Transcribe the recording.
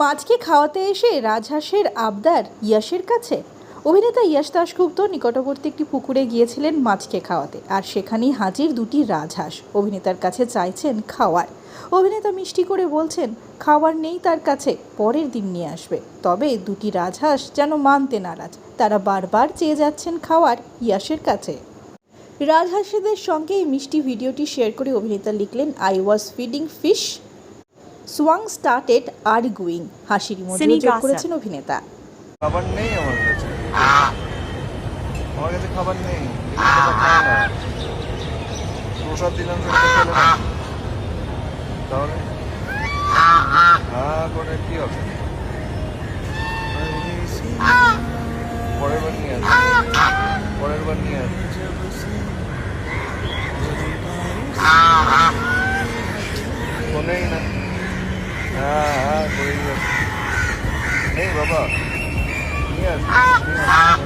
মাছকে খাওয়াতে এসে রাজহাঁসের আবদার ইয়াশের কাছে। অভিনেতা ইয়াশ দাশগুপ্ত নিকটবর্তী একটি পুকুরে গিয়েছিলেন মাছকে খাওয়াতে আর সেখানেই হাজির দুটি রাজহাঁস অভিনেতার কাছে চাইছেন খাওয়ার। অভিনেতা মিষ্টি করে বলছেন, খাওয়ার নেই তার কাছে, পরের দিন নিয়ে আসবে। তবে দুটি রাজহাঁস যেন মানতে নারাজ, তারা বারবার চেয়ে যাচ্ছেন খাওয়ার ইয়াশের কাছে। রাজহাঁসেদের সঙ্গে এই মিষ্টি ভিডিওটি শেয়ার করে অভিনেতা লিখলেন I was feeding fish swan started R going হাসির মধ্যে যোগ করেছেন অভিনেতা। খাবার নেই আমার কাছে। আমার কাছে খাবার নেই। প্রসাদ দিলাম তাহলে? হ্যাঁ করে কি হবে? পরের বার নিয়ে আসবে। পরের বার নিয়ে আসবে। হ্যাঁ হ্যাঁ করে দিও নেই বাবা নিয়ে আসবে নিয়ে আসবে